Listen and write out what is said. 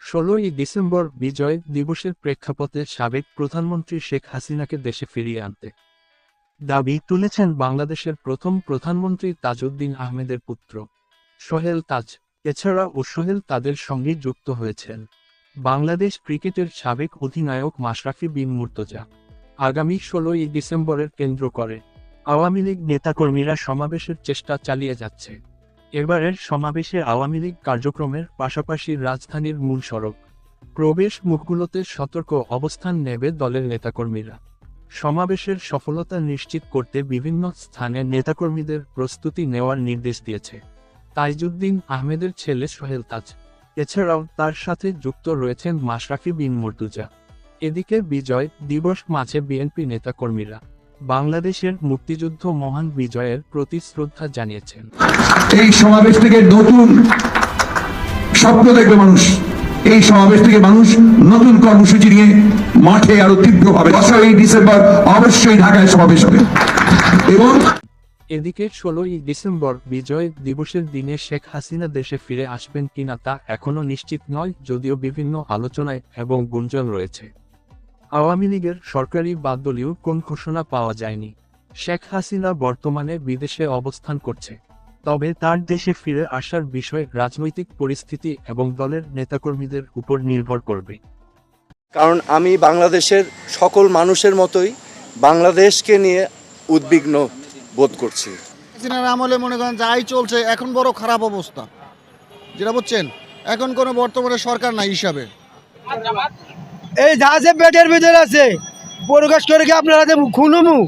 ষোলোই ডিসেম্বর বিজয় দিবসের প্রেক্ষাপটে সাবেক প্রধানমন্ত্রী শেখ হাসিনাকে দেশে ফিরিয়ে আনতে। দাবি তুলেছেন বাংলাদেশের প্রথম প্রধানমন্ত্রী তাজউদ্দিন আহমেদের পুত্র। সোহেল তাজ, এছাড়া ও সোহেল তাদের সঙ্গে যুক্ত হয়েছেন। বাংলাদেশ ক্রিকেটের সাবেক অধিনায়ক মাশরাফি বিন মুর্তজা। আগামী ষোলোই ডিসেম্বরের কেন্দ্র করে। আওয়ামী লীগ নেতাকর্মীরা সমাবেশের চেষ্টা চালিয়ে যাচ্ছে। এবারের সমাবেশে আওয়ামী লীগ কার্যক্রমের পাশাপাশি রাজধানীর মূল সড়ক, প্রবেশ মুখগুলোতে সতর্ক অবস্থান নেবে দলের নেতাকর্মীরা। সমাবেশের সফলতা নিশ্চিত করতে বিভিন্ন স্থানে নেতাকর্মীদের প্রস্তুতি নেওয়ার নির্দেশ দিয়েছে। তাইজুদ্দিন আহমেদের ছেলে সোহেল তাজ। এছাড়াও তার সাথে যুক্ত রয়েছেন মাশরাফি বিন মুর্তুজা। এদিকে বিজয় দিবস মাঝে বিএনপি নেতাকর্মীরা বাংলাদেশের মুক্তিযুদ্ধ মহান বিজয়ের প্রতি শ্রদ্ধা জানিয়েছেন। এই সমাবেশ থেকে নতুন স্বপ্ন দেখবে মানুষ। এই সমাবেশ থেকে মানুষ নতুন কর্মসূচি নিয়ে মাঠে আরও তীব্র হবে দশই ডিসেম্বর অবশ্যই ঢাকায় সমাবেশ হবে। এবং এদিকে ষোলোই ডিসেম্বর বিজয় দিবসের দিনে শেখ হাসিনা দেশে ফিরে আসবেন কিনা তা এখনও নিশ্চিত নয় যদিও বিভিন্ন আলোচনায় এবং গুঞ্জন রয়েছে। আওয়ামী লীগের সরকারি বা দলীয় কোন ঘোষণা পাওয়া যায়নি? শেখ হাসিনা বর্তমানে বিদেশে অবস্থান করছে। তবে তার দেশে ফিরে আসার বিষয়ে রাজনৈতিক পরিস্থিতি এবং দলের নেতাকর্মীদের উপর নির্ভর করবে। কারণ আমি বাংলাদেশের সকল মানুষের মতোই বাংলাদেশকে নিয়ে উদ্বিগ্ন বোধ করছি। হাসিনার আমলে মনে করেন যাই চলছে এখন বড় খারাপ অবস্থা। যেটা বুঝছেন? এখন কোনো বর্তমানে সরকার নাই হিসাবে। এই জাহাজে পেটের ভিতরে আছে প্রকাশ করে কি আপনার হাতে খুনুমু